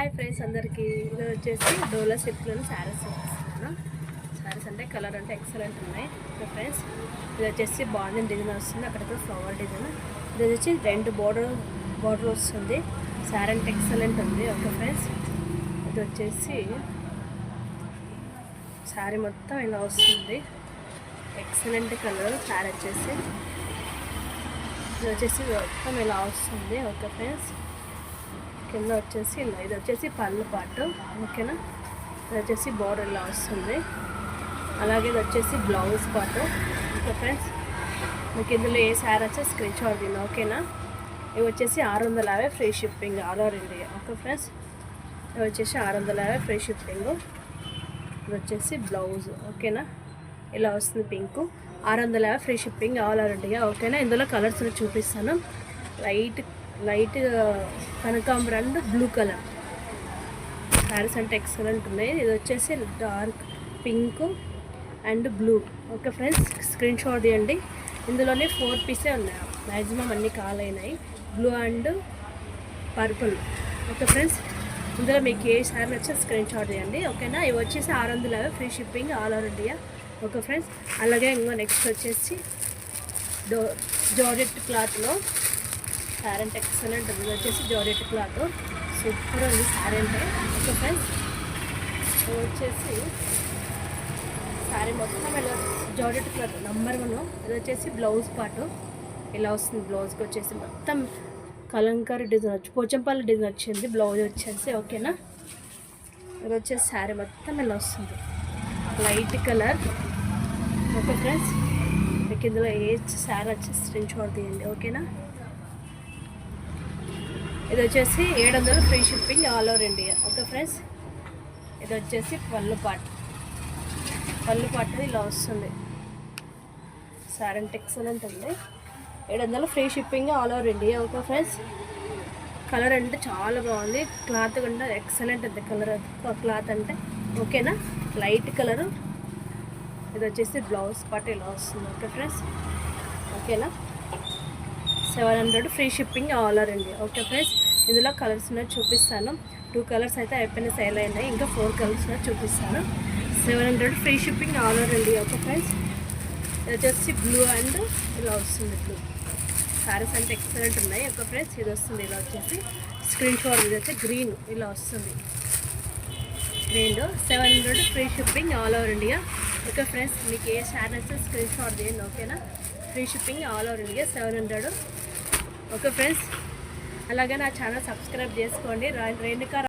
Hi friends అందరికీ ఇది వచ్చేసి డోలా సిల్క్లోని శారీస్ చూపిస్తున్నాను. శారీస్ అంటే కలర్ అంటే ఎక్సలెంట్ ఉన్నాయి. ఓకే ఫ్రెండ్స్ ఇది వచ్చేసి బాగుంది డిజైన్ వస్తుంది. అక్కడైతే ఫ్లవర్ డిజైన్. ఇది వచ్చి రెండు బోర్డర్ బోర్డర్ వస్తుంది. శారీ అంటే ఎక్సలెంట్ ఉంది. ఓకే ఫ్రెండ్స్ ఇది వచ్చేసి శారీ మొత్తం ఇలా వస్తుంది. ఎక్సలెంట్ కలర్ శారీ వచ్చేసి. ఇది వచ్చేసి మొత్తం ఇలా వస్తుంది. ఓకే ఫ్రెండ్స్ కింద వచ్చేసి ఇలా ఇది వచ్చేసి పళ్ళు పాటు ఓకేనా? ఇది వచ్చేసి బోర్డర్ ఇలా వస్తుంది. అలాగే ఇది వచ్చేసి బ్లౌజ్ పాటు. Okay friends? మీకు ఇందులో ఏ శారీ వచ్చే స్క్రీన్ షాట్ తిన్నా ఓకేనా? ఇవి వచ్చేసి ఆరు వందల యాభై free shipping all over India. Okay friends? ఇవి వచ్చేసి ఆరు వందల యాభై ఫ్రీ షిప్పింగ్ ఇది వచ్చేసి బ్లౌజ్ ఓకేనా? ఇలా వస్తుంది పింక్ ఆరు వందల యాభై free shipping all over India ఓకేనా? ఇందులో కలర్స్ చూపిస్తాను. లైట్ లైట్ కనకాంబర్ అండ్ బ్లూ కలర్. శారీస్ అంటే ఎక్సలెంట్ ఉన్నాయి. ఇది వచ్చేసి dark pink and blue okay friends screen shot తీయండి. ఇందులోనే ఫోర్ పీసే ఉన్నాయి. మ్యాక్సిమం అన్ని కాలైనాయి. Blue and purple okay friends ఇందులో మీకు ఏ శారీ నచ్చో స్క్రీన్ షాట్ చేయండి ఓకేనా ఇవి వచ్చేసి ఆరు వందల యాభై free shipping all over India okay friends అలాగే ఇంకో నెక్స్ట్ వచ్చేసి డో జార్జెట్ క్లాత్లో శారీ అంటే ఎక్సలెంట్ ఇది వచ్చేసి జాడెట్ క్లాత్ సూపర్ ఉంది శారీ అంటే. ఓకే ఫ్రెండ్స్ వచ్చేసి శారీ మొత్తం ఇలా జాడెట్ క్లాత్ నంబర్ వన్ ఇది వచ్చేసి బ్లౌజ్ పాటు ఇలా వస్తుంది బ్లౌజ్కి వచ్చేసి మొత్తం కలంకారీ డిజైన్ వచ్చి పోచంపల్లి డిజైన్ వచ్చింది. బ్లౌజ్ వచ్చేసి ఓకేనా ఇది వచ్చేసి శారీ మొత్తం ఇలా వస్తుంది. లైట్ కలర్ ఓకే ఫ్రెండ్స్ మీకు ఇందులో ఏ శారీ వచ్చి స్క్రీన్ షాట్ తీయండి ఓకేనా ఇది వచ్చేసి ఏడు వందలు free shipping all over India. Okay friends? ఇది వచ్చేసి పళ్ళు పాట పళ్ళు పాట ఇలా వస్తుంది. సారెంట్ అంటే ఎక్సలెంట్ ఉంది. ఏడు వందలు free shipping all over India. Okay friends? Colour అంటే చాలా బాగుంది. క్లాత్ కూడా ఎక్సలెంట్ ఉంది కలర్. క్లాత్ అంటే ఓకేనా? Light colour. ఇది వచ్చేసి బ్లౌజ్ పాట ఇలా వస్తుంది. Okay friends? ఓకేనా? Seven hundred free shipping all అండి ఓకే ఫ్రెండ్స్? ఇందులో కలర్స్ ఉన్నాయి చూపిస్తాను. టూ కలర్స్ అయితే అయిపోయిన సేల్ అయినాయి. ఇంకా ఫోర్ కలర్స్ ఉన్నాయి చూపిస్తాను. Seven hundred free shipping all అండి ఓకే ఫ్రెండ్స్? ఇది వచ్చేసి బ్లూ అండ్ ఇలా వస్తుంది బ్లూ. సారీస్ అంటే ఎక్సలెంట్ ఉన్నాయి. ఒక ఫ్రెండ్స్? ఇది వస్తుంది ఇలా వచ్చేసి. స్క్రీన్ షాట్ ఇది వచ్చి గ్రీన్ ఇలా వస్తుంది. Green seven hundred free shipping all over India. Okay friends? మీకు ఏ శారీస్ స్క్రీన్ షాట్ చేయండి ఓకేనా? Free shipping all over India seven hundred. Okay friends అలాగే నా ఛానల్ సబ్స్క్రైబ్ చేసుకోండి. రేణుకా